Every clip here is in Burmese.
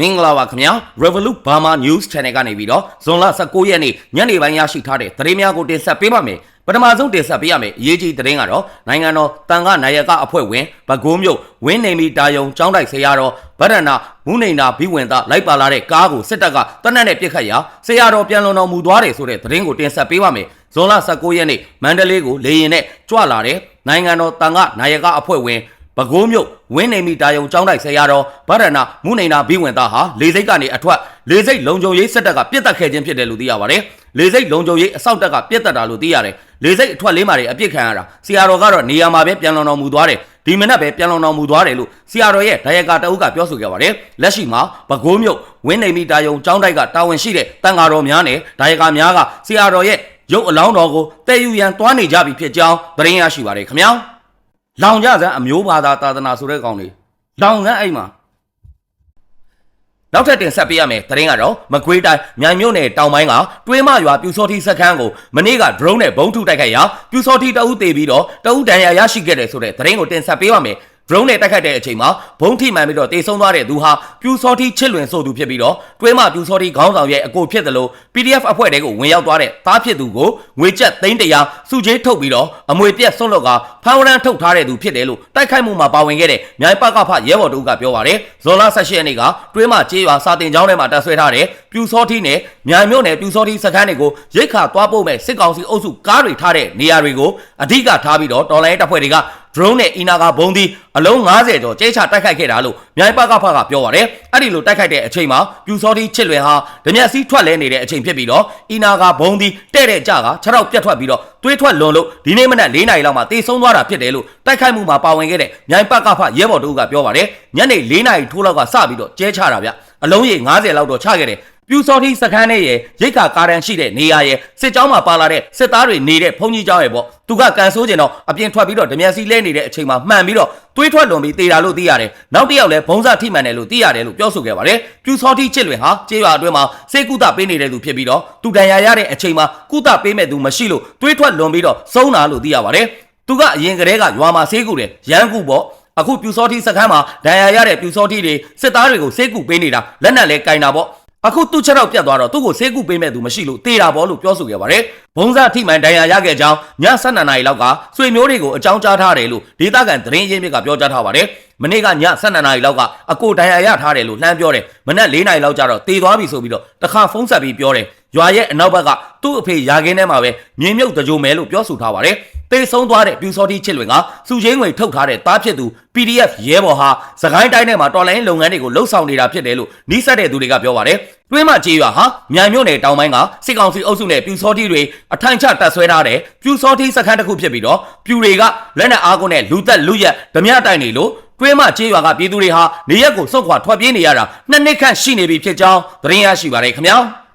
မင်္ဂလာပါခင်ဗျာ Revolut Burma News Channel ကနေပြီးတော့ဇွန်လ19ရက်နေ့ညနေပိုင်းရရှိထားတဲ့သတင်းများကိုတင်ဆက်ပေးပါမယ်ပထမဆုံးတင်ဆက်ပေးရမယ့်အရေးကြီးသတင်းကတော့နိုင်ငံတော်တန်ခနာယကအဖွဲ့ဝင်ဗကိုးမြို့ဝင်းနေမီတာယုံចောင်းတိုက်ဆရာတော်ဗဒ္ဒနာမူနေနာဘိဝင်သားလိုက်ပါလာတဲ့ကားကိုစစ်တပ်ကတနက်နဲ့ပြစ်ခတ်ရာဆရာတော်ပြန်လွန်တော်မူသွားတယ်ဆိုတဲ့သတင်းကိုတင်ဆက်ပေးပါမယ်ဇွန်လ19ရက်နေ့မန္တလေးကိုလေရင်နဲ့ကြွလာတဲ့နိုင်ငံတော်တန်ခနာယကအဖွဲ့ဝင် ပဲခူးမြို့ဝင်းနေမီတာယုံကျောင်းတိုက်ဆရာတော်ဗဒနာမုနေနာဘိဝင်သားဟာလေစိတ်ကနေအထွက်လေစိတ်လုံခြုံရေးစစ်တပ်ကပြစ်တက်ခဲ့ခြင်းဖြစ်တယ်လို့သိရပါတယ်။လေစိတ်လုံခြုံရေးအစောက်တပ်ကပြစ်တက်တာလို့သိရတယ်။လေစိတ်အထွက်လေးမှာတွေအပြစ်ခံရတာဆရာတော်ကတော့နေရာမှာပဲပြန်လွန်တော်မူသွားတယ်။ဒီမနက်ပဲပြန်လွန်တော်မူသွားတယ်လို့ဆရာတော်ရဲ့ဒယကာတအုပ်ကပြောဆိုခဲ့ပါတယ်။လက်ရှိမှာပဲခူးမြို့ဝင်းနေမီတာယုံကျောင်းတိုက်ကတာဝန်ရှိတဲ့တန်ဃာတော်များနဲ့ဒယကာများကဆရာတော်ရဲ့ရုပ်အလောင်းတော်ကိုတည်ယူရန်တွားနေကြပြီဖြစ်ကြောင်းသတင်းရရှိပါတယ်ခင်ဗျာ။ လောင်ကြစမ်းအမျိုးဘာသာသာသနာဆိုတဲ့ကောင်တွေလောင်စမ်းအဲ့မှာနောက်ထပ်တင်ဆက်ပေးရမယ်သတင်းကတော့မကွေးတိုင်းမြိုင်မြို့နယ်တောင်ပိုင်းကတွင်းမရွာပြူစောတိစခန်းကိုမနေ့က drone နဲ့ဘုံထုတိုက်ခိုက်ရာပြူစောတိတအုပ်တေပြီးတော့တအုပ်တန်ရာရရှိခဲ့တယ်ဆိုတဲ့သတင်းကိုတင်ဆက်ပေးပါမယ် drone နဲ့တိုက်ခတ်တဲ့အချိန်မှာဘုံထိမှန်ပြီးတော့တေဆုံးသွားတဲ့သူဟာပြူစောတိချစ်လွင်ဆိုသူဖြစ်ပြီးတော့တွဲမပြူစောတိခေါင်းဆောင်ရဲ့အကိုဖြစ်တယ်လို့ PDF အဖွဲ့တဲကိုဝင်ရောက်သွားတဲ့သားဖြစ်သူကိုငွေကျပ်သိန်းတရာစုချေးထုတ်ပြီးတော့အမွေပြက်ဆွန့်လွတ်ကဖမ်းဝရမ်းထုတ်ထားတဲ့သူဖြစ်တယ်လို့တိုက်ခိုက်မှုမှာပါဝင်ခဲ့တဲ့မြိုင်ပကဖရဲဘော်တို့ကပြောပါတယ်ဇွန်လ18ရက်နေ့ကတွဲမကျေးရွာစာတင်ကျောင်းထဲမှာတပ်ဆွဲထားတဲ့ပြူစောတိနဲ့မြိုင်မြို့နယ်ပြူစောတိစခန်းတွေကိုရိတ်ခါသွားပို့မဲ့စစ်ကောင်စီအုပ်စုကားတွေထားတဲ့နေရာတွေကိုအဓိကထားပြီးတော့တော်လိုင်းတပ်ဖွဲ့တွေက drone နဲ့အီနာကဘုံသီးအလုံး90ကျော်ကျဲချတိုက်ခိုက်ခဲ့တာလို့မြိုင်ပကဖကပြောပါတယ်အဲ့ဒီလိုတိုက်ခိုက်တဲ့အချိန်မှာပြူစောတိချစ်လွင်ဟာဓမြက်စီးထွက်လဲနေတဲ့အချိန်ဖြစ်ပြီးတော့အီနာကဘုံသီးတဲ့တဲ့ကြက6ရောက်ပြတ်ထွက်ပြီးတော့တွေးထွက်လွန်လို့ဒီနေ့မနက်၄နာရီလောက်မှတေဆုံးသွားတာဖြစ်တယ်လို့တိုက်ခိုက်မှုမှာပါဝင်ခဲ့တဲ့မြိုင်ပကဖရဲဘော်တို့ကပြောပါတယ်ညနေ၄နာရီထိုးလောက်ကစပြီးတော့ကျဲချတာဗျအလုံးရေ90လောက်တော့ချခဲ့တယ် ပြူစော်ထီစခန်းနဲ့ရရိတ်ခါကာရန်ရှိတဲ့နေရာရစစ်ကြောင်းမှာပါလာတဲ့စစ်သားတွေနေတဲ့ဘုံကြီးကျောင်းရပေါ့သူကကန်ဆိုးကျင်တော့အပြင်ထွက်ပြီးတော့ဓမြစီလဲနေတဲ့အချိန်မှာမှန်ပြီးတော့သွေးထွက်လွန်ပြီးတေတာလို့သိရတယ်နောက်တစ်ယောက်လည်းဘုံစထိမှန်တယ်လို့သိရတယ်လို့ပြောဆိုခဲ့ပါတယ်ပြူစော်ထီချစ်လွင်ဟာကျေးရွာအတွင်းမှာစေကုသပေးနေတဲ့သူဖြစ်ပြီးတော့သူဒဏ်ရာရတဲ့အချိန်မှာကုသပေးမဲ့သူမရှိလို့သွေးထွက်လွန်ပြီးတော့ဆုံးတာလို့သိရပါတယ်သူကအရင်ကတည်းကရွာမှာစေးကူတယ်ရန်ကူပေါ့အခုပြူစောတိစခန်းမှာဒဏ်ရာရတဲ့ပြူစောတိတွေစစ်သားတွေကိုစေးကူပေးနေတာလက်နက်လဲကင်တာပေါ့ အခုသူ့ချက်တော့ပြတ်သွားတော့သူ့ကိုဆေးကုပေးမဲ့သူမရှိလို့တေးတာပေါ့လို့ပြောဆိုခဲ့ပါတယ်။ဘုံစားထိမှန်ဒဏ်ရာရခဲ့ကြောင်းည7:00နာရီလောက်ကဆွေမျိုးတွေကိုအကြောင်းကြားထားတယ်လို့ဒေသခံသတင်းရင်းမြစ်ကပြောကြားထားပါတယ်။မနေ့ကည7:00နာရီလောက်ကအကိုဒဏ်ရာရထားတယ်လို့လှမ်းပြောတယ်။မနက်4:00နာရီလောက်ကျတော့တေသွားပြီဆိုပြီးတော့တခါဖုန်းဆက်ပြီးပြောတယ်။ရွာရဲ့အနောက်ဘက်ကသူ့အဖေရာခင်းထဲမှာပဲမြင်းမြုပ်တကြိုမဲလို့ပြောဆိုထားပါတယ်။ တေဆုံးသွားတဲ့ပြူစောတိချစ်လွင်ကစုချင်းငွေထုတ်ထားတဲ့တားဖြစ်သူ PDF ရဲဘော်ဟာစကိုင်းတိုင်းထဲမှာတော်လိုင်းလုပ်ငန်းတွေကိုလှုပ်ဆောင်နေတာဖြစ်တယ်လို့နှိစက်တဲ့သူတွေကပြောပါတယ်။တွင်းမကြေးရွာဟာမြိုင်မြို့နယ်တောင်ပိုင်းကစစ်ကောင်စီအုပ်စုနဲ့ပြူစောတိတွေအထိုင်ချတပ်ဆွဲထားတဲ့ပြူစောတိစခန်းတစ်ခုဖြစ်ပြီးတော့ပြူတွေကလက်နက်အားကိုနဲ့လူသက်လူရက်ဓမြတိုင်နေလို့တွင်းမကြေးရွာကပြည်သူတွေဟာနေရက်ကိုစုတ်ခွာထွက်ပြေးနေရတာနှစ်နှစ်ခန့်ရှိနေပြီဖြစ်ကြောင်းသတင်းရရှိပါတယ်ခင်ဗျာ။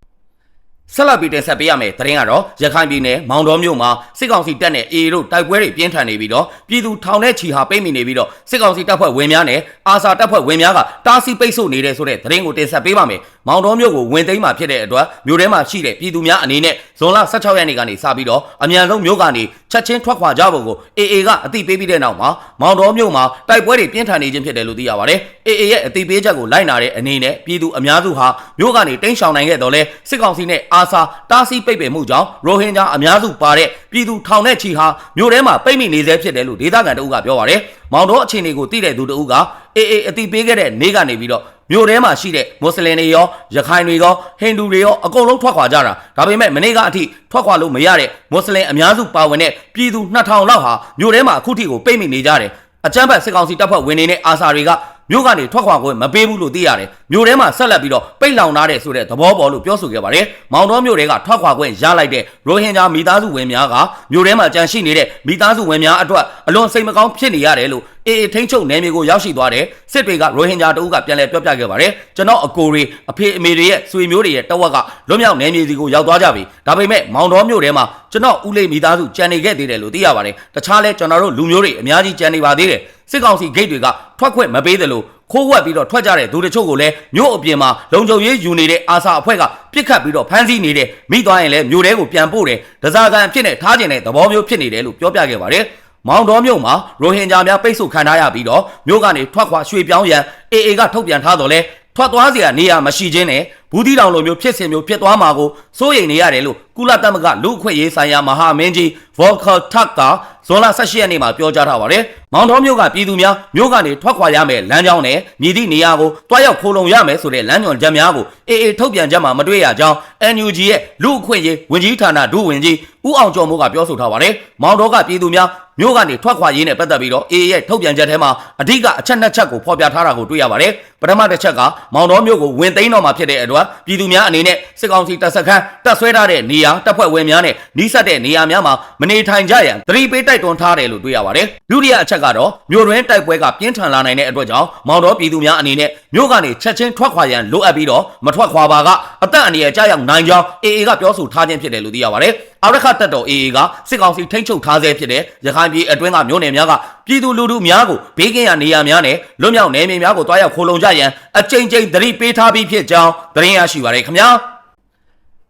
ဆက်လက်ပြီးတင်ဆက်ပေးရမယ့်သတင်းကတော့ရခိုင်ပြည်နယ်မောင်တော်မြို့မှာစစ်ကောင်စီတပ်နဲ့အေတို့တိုက်ပွဲတွေပြင်းထန်နေပြီးတော့ပြည်သူထောင်ထဲချီဟာပိတ်မိနေပြီးတော့စစ်ကောင်စီတပ်ဖွဲ့ဝင်များနဲ့အာစာတပ်ဖွဲ့ဝင်များကတားဆီးပိတ်ဆို့နေတဲ့ဆိုတဲ့သတင်းကိုတင်ဆက်ပေးပါမယ်။မောင်တော်မြို့ကိုဝင်သိမ်းမှာဖြစ်တဲ့အတွက်မြို့ထဲမှာရှိတဲ့ပြည်သူများအနေနဲ့ဇွန်လ16ရက်နေ့ကနေစပြီးတော့အမြန်ဆုံးမြို့ကနေချက်ချင်းထွက်ခွာကြဖို့ကိုအေအေကအသိပေးပြီးတဲ့နောက်မှာမောင်တော်မြို့မှာတိုက်ပွဲတွေပြင်းထန်နေခြင်းဖြစ်တယ်လို့သိရပါတယ်။အေအေရဲ့အသိပေးချက်ကိုလိုက်နာတဲ့အနေနဲ့ပြည်သူအများစုဟာမြို့ကနေတိမ်းရှောင်နိုင်ခဲ့တော့လဲစစ်ကောင်စီနဲ့အာစာတားဆီးပိတ်ပင်မှုကြောင့်ရိုဟင်ဂျာအများစုပါတဲ့ပြည်သူထောင်နဲ့ချီဟာမြို့ထဲမှာပိတ်မိနေသေးဖြစ်တယ်လို့ဒေသခံတအုပ်ကပြောပါတယ်။မောင်တော်အခြေအနေကိုသိတဲ့သူတအုပ်ကအေအေအသိပေးခဲ့တဲ့နေ့ကနေပြီးတော့မြို့ထဲမှာရှိတဲ့မွတ်စလင်တွေရောရခိုင်တွေရောဟိန္ဒူတွေရောအကုန်လုံးထွက်ခွာကြတာဒါပေမဲ့မနေ့ကအထိထွက်ခွာလို့မရတဲ့မွတ်စလင်အများစုပါဝင်တဲ့ပြည်သူ2000လောက်ဟာမြို့ထဲမှာအခုထိကိုပိတ်မိနေကြတယ်အကြမ်းဖက်စစ်ကောင်စီတပ်ဖွဲ့ဝင်တွေနဲ့အာစာတွေက မြို့ကနေထွက်ခွာခွင့်မပေးဘူးလို့သိရတယ်မြို့ထဲမှာဆက်လက်ပြီးတော့ပိတ်လောင်ထားတဲ့ဆိုတဲ့သဘောပေါ်လို့ပြောဆိုခဲ့ပါတယ်မောင်တော်မြို့တွေကထွက်ခွာခွင့်ရလိုက်တဲ့ရိုဟင်ဂျာမိသားစုဝင်များကမြို့ထဲမှာကြန့်ရှိနေတဲ့မိသားစုဝင်များအတွက်အလွန်စိတ်မကောင်းဖြစ်နေရတယ်လို့အေအေထိန်ချုပ်နယ်မြေကိုရောက်ရှိသွားတယ်စစ်တွေကရိုဟင်ဂျာတအုပ်ကပြန်လည်ပြောပြခဲ့ပါတယ်ကျွန်တော်အကိုတွေအဖေအမေတွေရဲ့ဆွေမျိုးတွေရဲ့တဝက်ကလွတ်မြောက်နယ်မြေစီကိုရောက်သွားကြပြီဒါပေမဲ့မောင်တော်မြို့ထဲမှာကျွန်တော်ဦးလေးမိသားစုကြံနေခဲ့သေးတယ်လို့သိရပါတယ်တခြားလဲကျွန်တော်တို့လူမျိုးတွေအများကြီးကြံနေပါသေးတယ် စစ်ကောင်စီဂိတ်တွေကထွက်ခွင့်မပေးသလိုခိုးဝှက်ပြီးတော့ထွက်ကြတဲ့သူတချို့ကိုလည်းမြို့အပြင်မှာလုံခြုံရေးယူနေတဲ့အာစာအဖွဲ့ကပြစ်ခတ်ပြီးတော့ဖမ်းဆီးနေတဲ့မိသွားရင်လည်းမြို့ထဲကိုပြန်ပို့တယ်ဒဇာကန်ဖြစ်နေထားခြင်းတဲ့သဘောမျိုးဖြစ်နေတယ်လို့ပြောပြခဲ့ပါတယ်မောင်တော်မြို့မှာရိုဟင်ဂျာများပိတ်ဆို့ခံထားရပြီးတော့မြို့ကနေထွက်ခွာရွှေ့ပြောင်းရန် AA ကထုတ်ပြန်ထားတော်လဲထွက်သွားစရာနေရာမရှိခြင်းနဲ့ ဘူးတီတောင်လိုမျိုးဖြစ်စဉ်မျိုးဖြစ်သွားမှာကိုစိုးရိမ်နေရတယ်လို့ကုလသမဂ္ဂလူ့အခွင့်အရေးဆိုင်ရာမဟာမင်းကြီး Volker Turk ကဇွန်လ18ရက်နေ့မှာပြောကြားထားပါတယ်။မောင်တော်မြို့ကပြည်သူများမြို့ကနေထွက်ခွာရမယ်လမ်းကြောင်းနဲ့မြည်သည့်နေရာကိုတွားရောက်ခိုးလုံရမယ်ဆိုတဲ့လမ်းညွှန်ချက်များကိုအေအေထုတ်ပြန်ချက်မှာမတွေ့ရကြောင်း NUG ရဲ့လူ့အခွင့်အရေးဝန်ကြီးဌာနဒုဝန်ကြီးဦးအောင်ကျော်မိုးကပြောဆိုထားပါတယ်။မောင်တော်ကပြည်သူများမြို့ကနေထွက်ခွာရေးနဲ့ပတ်သက်ပြီးတော့အေအေရဲ့ထုတ်ပြန်ချက်ထဲမှာအဓိကအချက်နှစ်ချက်ကိုဖော်ပြထားတာကိုတွေ့ရပါတယ်။ပထမတစ်ချက်ကမောင်တော်မြို့ကိုဝင်သိမ်းတော့မှာဖြစ်တဲ့အတွက်ပြည်သူများအနေနဲ့စစ်ကောင်စီတပ်စခန်းတပ်ဆွဲထားတဲ့နေရာတပ်ဖွဲ့ဝင်များနဲ့နှီးစပ်တဲ့နေရာများမှာမနေထိုင်ကြရန်သတိပေးတိုက်တွန်းထားတယ်လို့တွေ့ရပါတယ်။ဒုတိယအချက်ကတော့မြို့တွင်းတိုက်ပွဲကပြင်းထန်လာနိုင်တဲ့အတွက်ကြောင့်မောင်တော်ပြည်သူများအနေနဲ့မြို့ကနေချက်ချင်းထွက်ခွာရန်လိုအပ်ပြီးတော့မထွက်ခွာပါကအသက်အန္တရာယ်ကြောက်ရောက်နိုင်ကြောင်းအေအေကပြောဆိုထားခြင်းဖြစ်တယ်လို့သိရပါတယ်။အာရခတက်တော် AA ကစစ်ကောင်စီထိန်းချုပ်ထားဆဲဖြစ်တဲ့ရခိုင်ပြည်အတွင်းကမြို့နယ်များက ပြည်သူလူထုများကိုဘေးကင်းရာနေရာများနဲ့လွတ်မြောက်နယ်မြေများကိုတွားရောက်ခိုလုံကြရန်အကြိမ်ကြိမ်သတိပေးထားပြီးဖြစ်ကြောင်းသတင်းရရှိပါရခင်ဗျာ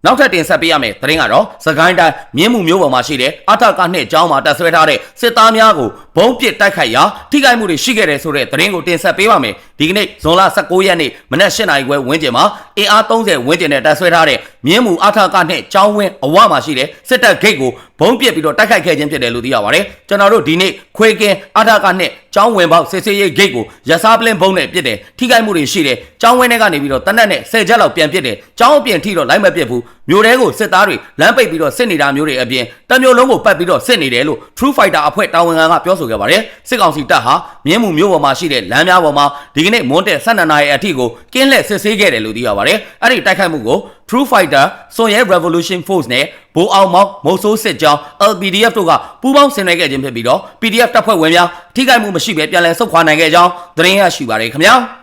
နောက်ထပ်တင်ဆက်ပေးရမယ့်သတင်းကတော့စကိုင်းတိုင်းမြင်းမှုမျိုးပေါ်မှာရှိတဲ့အထကနှစ်ကျောင်းမှာတပ်ဆွဲထားတဲ့စစ်သားများကိုဘုံပစ်တိုက်ခိုက်ရာထိခိုက်မှုတွေရှိခဲ့တယ်ဆိုတဲ့သတင်းကိုတင်ဆက်ပေးပါမယ်ဒီကနေ့ဇွန်လ19ရက်နေ့မနက်8:00နာရီခွဲဝန်းကျင်မှာအင်အား30ဝန်းကျင်နဲ့တပ်ဆွဲထားတဲ့မြင်းမှုအထကနှစ်ကျောင်းဝင်းအဝမှာရှိတဲ့စစ်တပ်ဂိတ်ကိုဘုံပစ်ပြီးတော့တိုက်ခိုက်ခဲ့ခြင်းဖြစ်တယ်လို့သိရပါတယ်ကျွန်တော်တို့ဒီနေ့ခွေကင်းအထကနှစ်ကျောင်းဝင်ပေါက်စစ်စေးရေးဂိတ်ကိုရစားပလင်းဘုံနဲ့ပစ်တယ်ထိခိုက်မှုတွေရှိတယ်ကျောင်းဝင်းထဲကနေပြီးတော့တနက်နဲ့10ချက်လောက်ပြန်ပစ်တယ်ကျောင်းအပြင်ထိတော့လိုက်မပစ်ဘူးမျိုးတဲကိုစစ်သားတွေလမ်းပိတ်ပြီးတော့စစ်နေတာမျိုးတွေအပြင်တမျိုးလုံးကိုပတ်ပြီးတော့စစ်နေတယ်လို့ True Fighter အဖွဲ့တာဝန်ခံကပြောဆိုခဲ့ပါတယ်စစ်ကောင်စီတပ်ဟာမြင်းမှုမျိုးပေါ်မှာရှိတဲ့လမ်းများပေါ်မှာဒီကနေ့မွန်းတဲ့12နာရီအထိကိုကင်းလက်စစ်ဆေးခဲ့တယ်လို့သိရပါတယ်အဲ့ဒီတိုက်ခိုက်မှုကို True Fighter စွန်ရဲ Revolution Force နဲ့ဘိုးအောင်မောင်မိုးဆိုးစစ်ကြောင်း LPDF တို့ကပူးပေါင်းဆင်နွှဲခဲ့ခြင်းဖြစ်ပြီးတော့ PDF တပ်ဖွဲ့ဝင်များထိခိုက်မှုမရှိဘဲပြန်လည်ဆုတ်ခွာနိုင်ခဲ့ကြောင်းသတင်းရရှိပါရခင်ဗျာ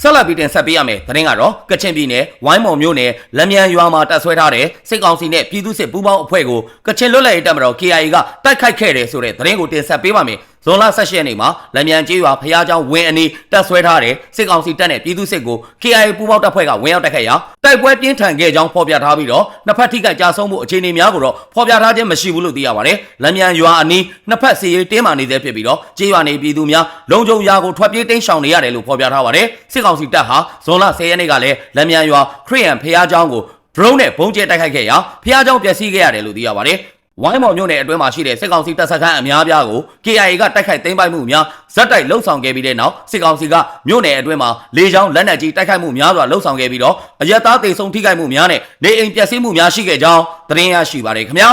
ဆက်လက်ပြီးတင်ဆက်ပေးရမယ်သတင်းကတော့ကချင်ပြည်နယ်ဝိုင်းမော်မြို့နယ်လက်မြန်ရွာမှာတပ်ဆွဲထားတဲ့စစ်ကောင်စီနဲ့ပြည်သူ့စစ်ပူးပေါင်းအဖွဲ့ကိုကချင်လွတ်လပ်ရေးတပ်မတော် KIA ကတိုက်ခိုက်ခဲ့တယ်ဆိုတဲ့သတင်းကိုတင်ဆက်ပေးပါမယ် ဇွန်လ16ရက်နေ့မှာလမ်းမြန်ကျေးရွာဖျားချောင်းဝင်းအနီးတပ်ဆွဲထားတဲ့စစ်ကောင်စီတပ်နဲ့ပြည်သူစစ်ကို KIA ပူးပေါင်းတပ်ဖွဲ့ကဝင်ရောက်တိုက်ခိုက်ရာတိုက်ပွဲပြင်းထန်ခဲ့ကြောင်းဖော်ပြထားပြီးတော့နှစ်ဖက်ထိခိုက်ကြဆုံးမှုအခြေအနေများကိုတော့ဖော်ပြထားခြင်းမရှိဘူးလို့သိရပါတယ်။လမ်းမြန်ရွာအနီးနှစ်ဖက်စီရေးတင်းမာနေသေးဖြစ်ပြီးတော့ကျေးရွာနေပြည်သူများလုံခြုံရာကိုထွက်ပြေးတိမ်းရှောင်နေရတယ်လို့ဖော်ပြထားပါတယ်။စစ်ကောင်စီတပ်ဟာဇွန်လ10ရက်နေ့ကလည်းလမ်းမြန်ရွာခရီးယန်ဖျားချောင်းကို drone နဲ့ပုံကျဲတိုက်ခိုက်ခဲ့ရာဖျားချောင်းပျက်စီးခဲ့ရတယ်လို့သိရပါတယ်။ ဝိုင်းမော်မြို့နယ်အတွင်းမှာရှိတဲ့စစ်ကောင်စီတပ်စခန်းအများပြားကို KIA ကတိုက်ခိုက်သိမ်းပိုက်မှုများဇက်တိုက်လှုပ်ဆောင်ခဲ့ပြီးတဲ့နောက်စစ်ကောင်စီကမြို့နယ်အတွင်းမှာလေကြောင်းလက်နက်ကြီးတိုက်ခိုက်မှုများစွာလှုပ်ဆောင်ခဲ့ပြီးတော့အရက်သားတေဆုံးထိခိုက်မှုများနဲ့နေအိမ်ပျက်စီးမှုများရှိခဲ့ကြောင်းသတင်းရရှိပါတယ်ခင်ဗျာ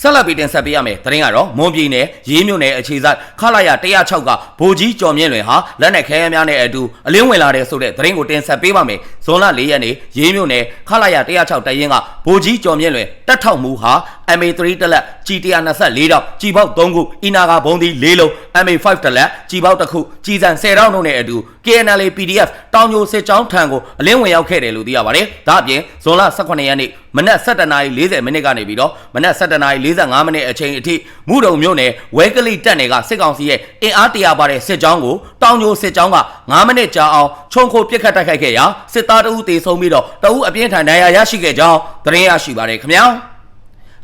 ဆက်လက်ပြီးတင်ဆက်ပေးရမယ်သတင်းကတော့မွန်ပြည်နယ်ရေးမြို့နယ်အခြေစိုက်ခလာရ106ကဗိုလ်ကြီးကျော်မြင့်လွင်ဟာလက်နက်ခဲယမ်းများနဲ့အတူအလင်းဝင်လာတဲ့ဆိုတဲ့သတင်းကိုတင်ဆက်ပေးပါမယ်ဇွန်လ၄ရက်နေ့ရေးမြို့နယ်ခလာရ106တရင်ကဗိုလ်ကြီးကျော်မြင့်လွင်တက်ထောက်မှုဟာ MA3 တက်လက် G124 တောက်ကြီးပေါက်3ခုအီနာကဘုံဒီ4လုံး MA5 တက်လက်ကြီးပေါက်တစ်ခုကြီးစံ10တောက်တို့နဲ့အတူ KNL PDF တောင်ညိုစစ်ကြောင်းထံကိုအလင်းဝင်ရောက်ခဲ့တယ်လို့သိရပါတယ်ဒါအပြင်ဇွန်လ18ရက်နေ့မနက်7:40မိနစ်ကနေပြီးတော့မနက်7:45မိနစ်အချိန်အထိမူတုံမြို့နယ်ဝဲကလိတက်နယ်ကစစ်ကောင်စီရဲ့အင်အားတရာပါတဲ့စစ်ကြောင်းကိုတောင်ညိုစစ်ကြောင်းက9မိနစ်ကြာအောင်ခြုံခိုပစ်ခတ်တိုက်ခိုက်ခဲ့ရာစစ်သားတအုပ်တေဆုံးပြီးတော့တအုပ်အပြင်းထန်ဒဏ်ရာရရှိခဲ့ကြောင်းသတင်းရရှိပါတယ်ခင်ဗျာ